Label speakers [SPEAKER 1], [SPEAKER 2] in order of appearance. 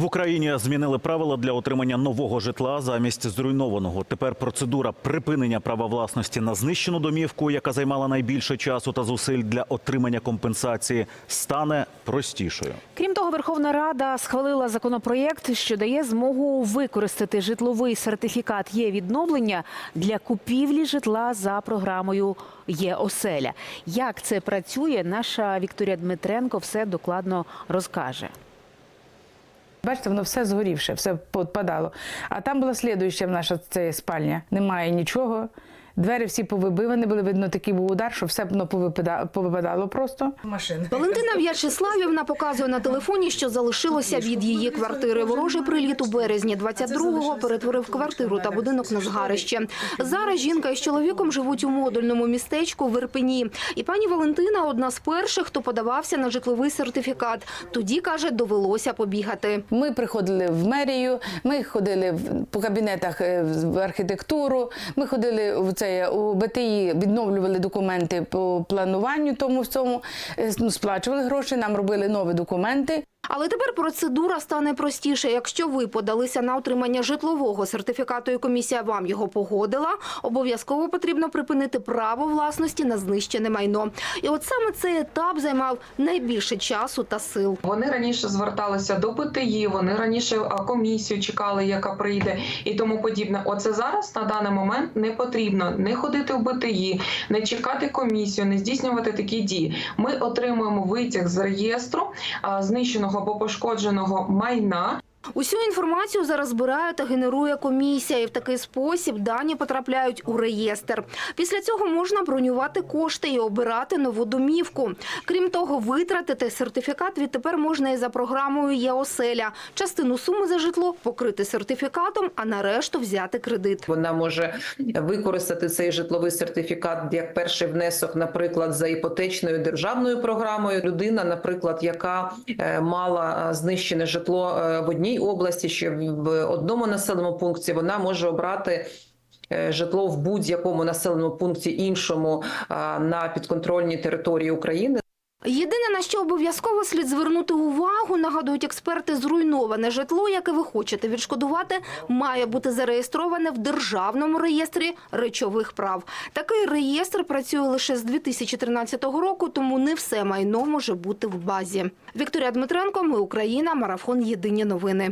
[SPEAKER 1] В Україні змінили правила для отримання нового житла замість зруйнованого. Тепер процедура припинення права власності на знищену домівку, яка займала найбільше часу та зусиль для отримання компенсації, стане простішою.
[SPEAKER 2] Крім того, Верховна Рада схвалила законопроєкт, що дає змогу використати житловий сертифікат є відновлення для купівлі житла за програмою є оселя. Як це працює, наша Вікторія Дмитренко все докладно розкаже.
[SPEAKER 3] Бачите, воно все згорівше, все подпадало. А там була слідуюча наша це спальня. Немає нічого. Двері всі повибивані, були видно, такий був удар, що все повипада- повипадало просто. Машина.
[SPEAKER 4] Валентина В'ячеславівна показує на телефоні, що залишилося від її квартири. Ворожий приліт у березні 22-го перетворив квартиру та будинок на згарище. Зараз жінка із чоловіком живуть у модульному містечку в Ірпені. І пані Валентина одна з перших, хто подавався на житловий сертифікат. Тоді, каже, довелося побігати.
[SPEAKER 3] Ми приходили в мерію, ми ходили в- по кабінетах е, в архітектуру, ми ходили в це у БТІ, відновлювали документи по плануванню тому всьому, е, ну, сплачували гроші, нам робили нові документи.
[SPEAKER 4] Але тепер процедура стане простіше. Якщо ви подалися на отримання житлового сертифікату і комісія вам його погодила, обов'язково потрібно припинити право власності на знищене майно. І от саме цей етап займав найбільше часу та сил.
[SPEAKER 5] Вони раніше зверталися до ПТІ, вони раніше комісію чекали, яка прийде, і тому подібне. Оце зараз на даний момент не потрібно не ходити в БТІ, не чекати комісію, не здійснювати такі дії. Ми отримуємо витяг з реєстру а, або пошкодженого майна.
[SPEAKER 4] Усю інформацію зараз збирає та генерує комісія, і в такий спосіб дані потрапляють у реєстр. Після цього можна бронювати кошти і обирати нову домівку. Крім того, витратити сертифікат відтепер можна і за програмою «Є-оселя». Частину суми за житло покрити сертифікатом, а на решту взяти кредит.
[SPEAKER 6] Вона може використати цей житловий сертифікат як перший внесок, наприклад, за іпотечною державною програмою. Людина, наприклад, яка е, мала е, знищене житло е, в одній області, чи в одному населеному пункті, вона може обрати. е, Житло в будь-якому населеному пункті іншому на підконтрольній території України
[SPEAKER 4] Єдине, на що обов'язково слід звернути увагу, нагадують експерти, зруйноване житло, яке ви хочете відшкодувати, має бути зареєстроване в Державному реєстрі речових прав. Такий реєстр працює лише з 2013 року, тому не все майно може бути в базі. Вікторія Дмитренко, ми Україна, марафон Єдині новини.